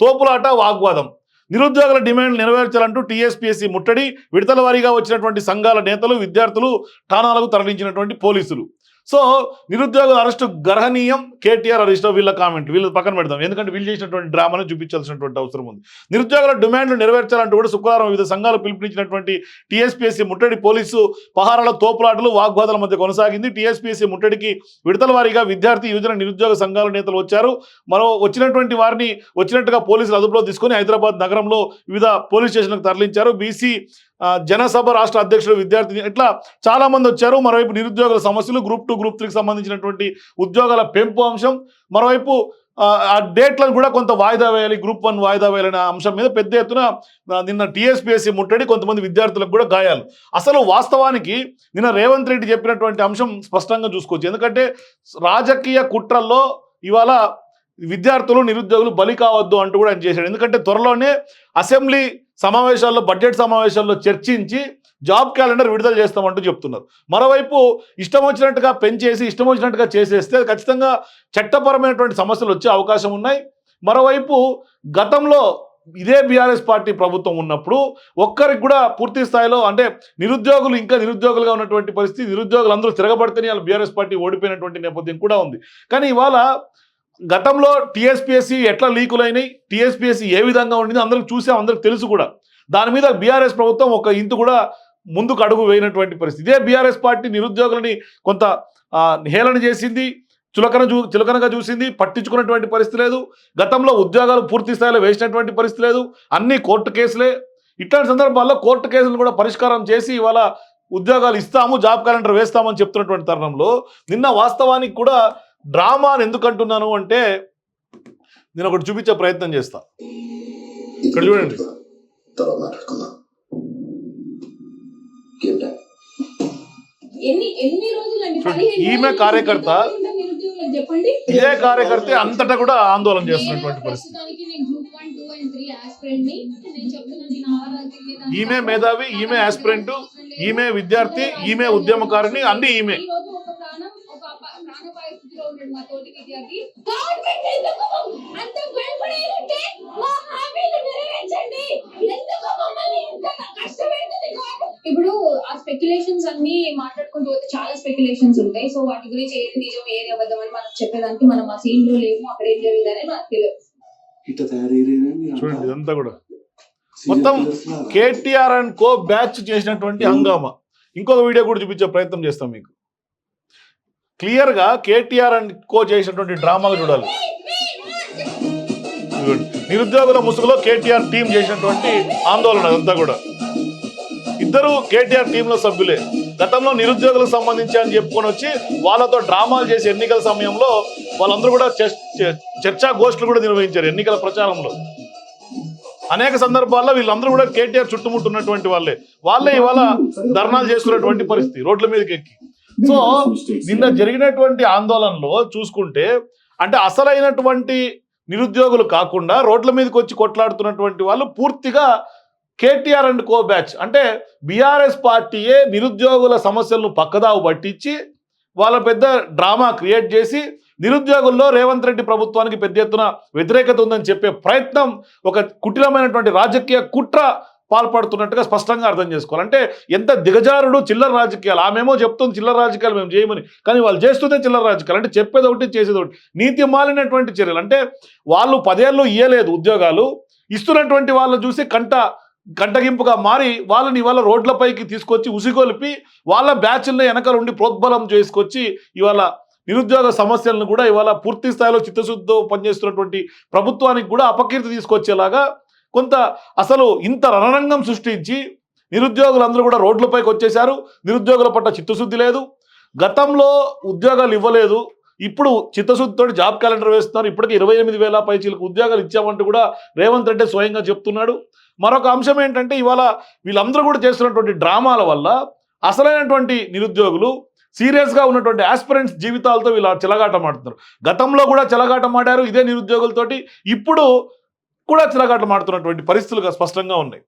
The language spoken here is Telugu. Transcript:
తోపులాట వాగ్వాదం. నిరుద్యోగుల డిమాండ్లు నెరవేర్చాలంటూ టీఎస్పీఎస్సీ ముట్టడి విడతల వారీగా వచ్చినటువంటి సంఘాల నేతలు విద్యార్థులు ఠాణాలకు తరలించినటువంటి పోలీసులు. సో నిరుద్యోగుల అరెస్టు గ్రహణీయం కేటీఆర్ అరెస్ట్ వీళ్ళ కామెంట్ వీళ్ళు పక్కన పెడదాం. ఎందుకంటే వీళ్ళు చేసినటువంటి డ్రామాను చూపించాల్సినటువంటి అవసరం ఉంది. నిరుద్యోగుల డిమాండ్లు నెరవేర్చాలంటూ కూడా శుక్రవారం వివిధ సంఘాలు పిలుపునిచ్చినటువంటి టీఎస్పీఎస్సీ ముట్టడి పోలీసు పహారాల తోపులాటలు వాగ్వాదాల మధ్య కొనసాగింది. టీఎస్పీఎస్సీ ముట్టడికి విడతల వారీగా విద్యార్థి యువజన నిరుద్యోగ సంఘాల నేతలు వచ్చారు. మరో వచ్చినటువంటి వారిని వచ్చినట్టుగా పోలీసులు అదుపులో తీసుకొని హైదరాబాద్ నగరంలో వివిధ పోలీస్ స్టేషన్లకు తరలించారు. బీసీ జనసభ రాష్ట్ర అధ్యక్షుడు విద్యార్థి ఇట్లా చాలా మంది వచ్చారు. మరోవైపు నిరుద్యోగుల సమస్యలు గ్రూప్ టూ గ్రూప్ త్రీకి సంబంధించినటువంటి ఉద్యోగాల పెంపు అంశం. మరోవైపు ఆ, డేట్లను కూడా కొంత వాయిదా వేయాలి గ్రూప్ వన్ వాయిదా వేయాలనే అంశం మీద పెద్ద ఎత్తున నిన్న టీఎస్పీఎస్సీ ముట్టడి కొంతమంది విద్యార్థులకు కూడా గాయాలు. అసలు వాస్తవానికి నిన్న రేవంత్ రెడ్డి చెప్పినటువంటి అంశం స్పష్టంగా చూసుకోవచ్చు. ఎందుకంటే రాజకీయ కుట్రల్లో ఇవాళ విద్యార్థులు నిరుద్యోగులు బలి కావద్దు అంటూ కూడా ఆయన చేశాడు. ఎందుకంటే త్వరలోనే అసెంబ్లీ సమావేశాల్లో బడ్జెట్ సమావేశాల్లో చర్చించి జాబ్ క్యాలెండర్ విడుదల చేస్తామంటూ చెప్తున్నారు. మరోవైపు ఇష్టం వచ్చినట్టుగా పెంచేసి ఇష్టం వచ్చినట్టుగా చేసేస్తే ఖచ్చితంగా చట్టపరమైనటువంటి సమస్యలు వచ్చే అవకాశం ఉన్నాయి. మరోవైపు గతంలో ఇదే బీఆర్ఎస్ పార్టీ ప్రభుత్వం ఉన్నప్పుడు ఒక్కరికి కూడా పూర్తి స్థాయిలో అంటే నిరుద్యోగులు ఇంకా నిరుద్యోగులుగా ఉన్నటువంటి పరిస్థితి నిరుద్యోగులు అందరూ తిరగబడితేనే వాళ్ళ బీఆర్ఎస్ పార్టీ ఓడిపోయినటువంటి నేపథ్యం కూడా ఉంది. కానీ ఇవాళ గతంలో టీఎస్పీఎస్సీ ఎట్లా లీకులైనాయి టీఎస్పీఎస్సీ ఏ విధంగా ఉండింది అందరికి చూసాం అందరికి తెలుసు కూడా. దాని మీద బీఆర్ఎస్ ప్రభుత్వం ఒక ఇంత కూడా ముందుకు అడుగు వేయనటువంటి పరిస్థితి. ఇదే బీఆర్ఎస్ పార్టీ నిరుద్యోగులని కొంత హేళన చేసింది చులకన చూ చులకనగా చూసింది పట్టించుకున్నటువంటి పరిస్థితి లేదు. గతంలో ఉద్యోగాలు పూర్తి స్థాయిలో వేసినటువంటి పరిస్థితి లేదు. అన్ని కోర్టు కేసులే. ఇట్లాంటి సందర్భాల్లో కోర్టు కేసులను కూడా పరిష్కారం చేసి ఇవాళ ఉద్యోగాలు ఇస్తాము జాబ్ క్యాలెండర్ వేస్తామని చెప్తున్నటువంటి తరుణంలో నిన్న వాస్తవానికి కూడా డ్రామా అని ఎందుకు అంటున్నాను అంటే నేను ఒకటి చూపించే ప్రయత్నం చేస్తా. ఇక్కడ చూడండి. ఈమె కార్యకర్త. ఇదే కార్యకర్త అంతటా కూడా ఆందోళన చేస్తున్నటువంటి నేను పరిస్థితి ఈమె. మేధావి ఈమె ఆస్పిరెంట్. ఈమె విద్యార్థి ఈమె ఉద్యమకారిణి అన్ని ఈమె. ఈ రోజు ఒక ప్రాణం స్పెక్యులేషన్స్ అన్ని మాట్లాడుకుంటూ పోతే చాలా స్పెక్యులేషన్స్ ఉంటాయి. సో వాటి గురించి ఏది నిజం ఏది అబద్ధం అని మనం చెప్పేదానికి మనం ఆ సీన్లో లేము అక్కడ ఏం జరిగిందని మనకు తెలియదు. ఇట్లా చూడండి. ఇదంతా కూడా. మొత్తం. కేటీఆర్ అండ్ కో బ్యాచ్ చేసినటువంటి హంగామా. ఇంకొక వీడియో కూడా చూపించే ప్రయత్నం చేస్తాం మీకు. క్లియర్గా కేటీఆర్ అండ్ కో చేసినటువంటి డ్రామాలు చూడాలి. నిరుద్యోగుల ముసుగులో కేటీఆర్ టీం చేసినటువంటి ఆందోళన అదంతా కూడా. ఇద్దరు కేటీఆర్ టీంలో సభ్యులే. గతంలో నిరుద్యోగులకు సంబంధించి అని చెప్పుకొని వచ్చి వాళ్ళతో డ్రామాలు చేసి ఎన్నికల సమయంలో వాళ్ళందరూ కూడా చర్చా గోష్ఠులు కూడా నిర్వహించారు ఎన్నికల ప్రచారంలో. అనేక సందర్భాల్లో వీళ్ళందరూ కూడా కేటీఆర్ చుట్టుముట్టున్నటువంటి వాళ్ళే. వాళ్ళే ఇవాళ ధర్నాలు చేస్తున్నటువంటి పరిస్థితి రోడ్ల మీదకి ఎక్కి. సో నిన్న జరిగినటువంటి ఆందోళనలో చూసుకుంటే అంటే అసలైనటువంటి నిరుద్యోగులు కాకుండా రోడ్ల మీదకి వచ్చి కొట్లాడుతున్నటువంటి వాళ్ళు పూర్తిగా కేటీఆర్ అండ్ కో బ్యాచ్ అంటే బీఆర్ఎస్ పార్టీయే నిరుద్యోగుల సమస్యలను పక్కదావు పట్టించి వాళ్ళ పెద్ద డ్రామా క్రియేట్ చేసి నిరుద్యోగుల్లో రేవంత్ రెడ్డి ప్రభుత్వానికి పెద్ద ఎత్తున వ్యతిరేకత ఉందని చెప్పే ప్రయత్నం ఒక కుటిలమైనటువంటి రాజకీయ కుట్ర పాల్పడుతున్నట్టుగా స్పష్టంగా అర్థం చేసుకోవాలి. అంటే ఎంత దిగజారుడు చిల్లర రాజకీయాలు. ఆమెమో చెప్తుంది చిల్లర రాజకీయాలు మేము చేయమని. కానీ వాళ్ళు చేస్తుందే చిల్లర రాజకీయాలు. అంటే చెప్పేది ఒకటి చేసేది ఒకటి. నీతి మాలినటువంటి చర్యలు. అంటే వాళ్ళు పదేళ్ళు ఇయ్యలేదు ఉద్యోగాలు. ఇస్తున్నటువంటి వాళ్ళు చూసి కంట గడ్డగింపుగా మారి వాళ్ళని ఇవాళ రోడ్లపైకి తీసుకొచ్చి ఉసిగొలిపి వాళ్ళ బ్యాచ్ల్ని వెనకాల ఉండి ప్రోద్బలం చేసుకొచ్చి ఇవాళ నిరుద్యోగ సమస్యలను కూడా ఇవాళ పూర్తి స్థాయిలో చిత్తశుద్ధితో పనిచేస్తున్నటువంటి ప్రభుత్వానికి కూడా అపకీర్తి తీసుకొచ్చేలాగా కొంత అసలు ఇంత రణరంగం సృష్టించి నిరుద్యోగులందరూ కూడా రోడ్లపైకి వచ్చేశారు. నిరుద్యోగుల పట్ల చిత్తశుద్ధి లేదు. గతంలో ఉద్యోగాలు ఇవ్వలేదు. ఇప్పుడు చిత్తశుద్ధితో జాబ్ క్యాలెండర్ వేస్తున్నారు. ఇప్పటికే ఇరవై ఎనిమిది వేల పైచీలకు ఉద్యోగాలు ఇచ్చామంటూ కూడా రేవంత్ రెడ్డి స్వయంగా చెప్తున్నాడు. మరొక అంశం ఏంటంటే ఇవాళ వీళ్ళందరూ కూడా చేస్తున్నటువంటి డ్రామాల వల్ల అసలైనటువంటి నిరుద్యోగులు సీరియస్గా ఉన్నటువంటి ఆస్పిరెంట్స్ జీవితాలతో వీళ్ళు చెలగాటమాడుతున్నారు గతంలో కూడా చెలగాటమాడారు ఇదే నిరుద్యోగులతోటి ఇప్పుడు కూడా చెలగాటమాడుతున్నటువంటి పరిస్థితులుగా స్పష్టంగా ఉన్నాయి.